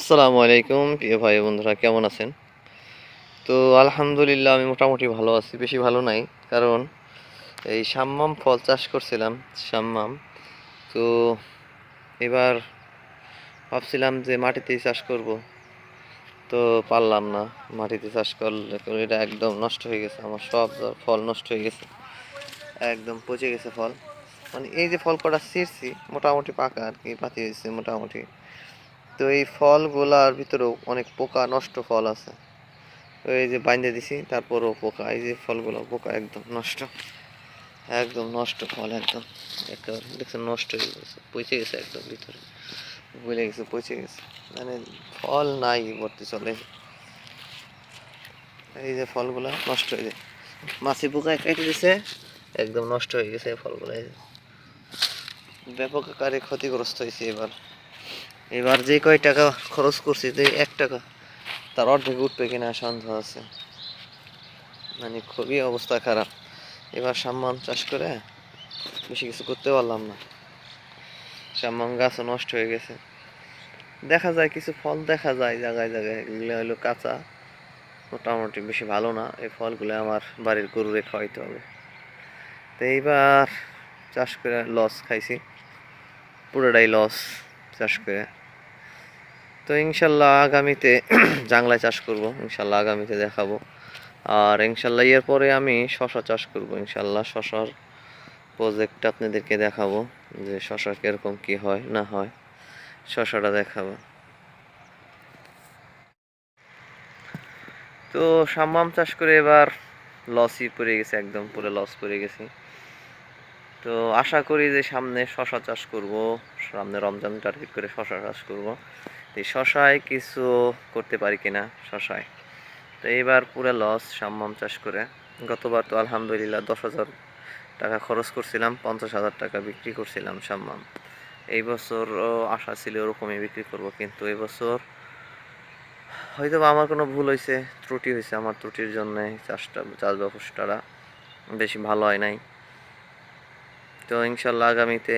আসসালামু আলাইকুম, প্রিয় ভাই বন্ধুরা, কেমন আছেন? তো আলহামদুলিল্লাহ, আমি মোটামুটি ভালো আছি, বেশি ভালো নাই, কারণ এই সাম্মাম ফল চাষ করছিলাম, সাম্মাম। তো এবার ভাবছিলাম যে মাটিতেই চাষ করব, তো পারলাম না, মাটিতে চাষ করলে এটা একদম নষ্ট হয়ে গেছে, আমার সব ফল নষ্ট হয়ে গেছে, একদম পচে গেছে ফল। মানে এই যে ফল কটা ছিঁড়ছি, মোটামুটি পাকা আর কি পাতি হয়েছে মোটামুটি। তো এই ফলগুলার ভিতরেও অনেক পোকা, নষ্ট ফল আছে। এই যে বাইন্দে দিছি, তারপরও পোকা। এই যে ফলগুলো, পোকা একদম নষ্ট। একদম নষ্ট ফল, একদম। একেবারে, দেখছেন, নষ্ট হয়ে গেছে। পচে গেছে একদম ভিতরে। বলে গেছে, পচে গেছে। মানে ফল নাই বলতে চলে। এই যে ফলগুলা নষ্ট হয়ে যায়। মাছি পোকায় কেটে দিছে, একদম নষ্ট হয়ে গেছে ফলগুলো। ব্যাপক আকারে ক্ষতিগ্রস্ত হয়েছে এবার। এবার যে কয় টাকা খরচ করছি, যে এক টাকা, তার অর্ধেক উঠবে কিনা সন্দেহ আছে। মানে খুবই অবস্থা খারাপ। এবার সাম্মাম চাষ করে বেশি কিছু করতে পারলাম না। সাম্মাম গাছও নষ্ট হয়ে গেছে। দেখা যায় কিছু ফল দেখা যায় জায়গায় জায়গায়, এগুলো হলো কাঁচা। মোটামুটি বেশি ভালো না, এই ফলগুলো আমার বাড়ির গরুরে খাওয়াইতে হবে। তো এইবার চাষ করে লস খাইছি। পুরোটাই লস চাষ করে। তো ইনশাল্লাহ আগামীতে জাংলায় চাষ করব, ইনশাল্লাহ আগামীতে দেখাবো। আর ইনশাল্লাহ এর পরে আমি শশা চাষ করব, ইনশাল্লাহ শশার প্রজেক্ট আপনাদেরকে দেখাবো, যে শশা কীরকম কি হয়, না হয়। শশাটা দেখাবো। তো সাম্মাম চাষ করে এবার লসই পড়ে গেছে, একদম পুরো লস পড়ে গেছি। তো আশা করি যে সামনে শশা চাষ করব, সামনে রমজান টার্গেট করে শশা চাষ করব। এই শশায় কিছু করতে পারি কিনা, শশায়। তো এইবার পুরো লস সাম্মাম চাষ করে। গতবার তো আলহামদুলিল্লাহ দশ হাজার টাকা খরচ করছিলাম, পঞ্চাশ হাজার টাকা বিক্রি করছিলাম সাম্মাম। এই বছর আশা ছিল ওরকমই বিক্রি করব, কিন্তু এই বছর হয়তো আমার কোনো ভুল হয়েছে, ত্রুটি হয়েছে। আমার ত্রুটির জন্যে চাষটা, চাষ ব্যবস্থাটা বেশি ভালো হয় নাই। তো ইনশাল্লাহ আগামীতে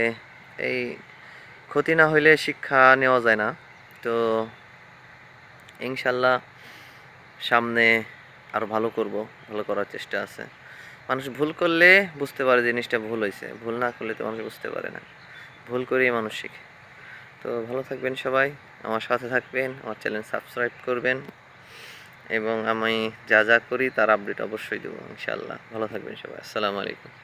এই ক্ষতি না হইলে শিক্ষা নেওয়া যায় না। তো ইনশাল্লাহ সামনে আরও ভালো করব, ভালো করার চেষ্টা আছে। মানুষ ভুল করলে বুঝতে পারে জিনিসটা ভুল হয়েছে ভুল না করলে তো মানুষ বুঝতে পারে না। ভুল করেই মানুষ শিখে। তো ভালো থাকবেন সবাই, আমার সাথে থাকবেন, আমার চ্যানেল সাবস্ক্রাইব করবেন, এবং আমি যা যা করি তার আপডেট অবশ্যই দেবো, ইনশাল্লাহ। ভালো থাকবেন সবাই, আসসালামু আলাইকুম।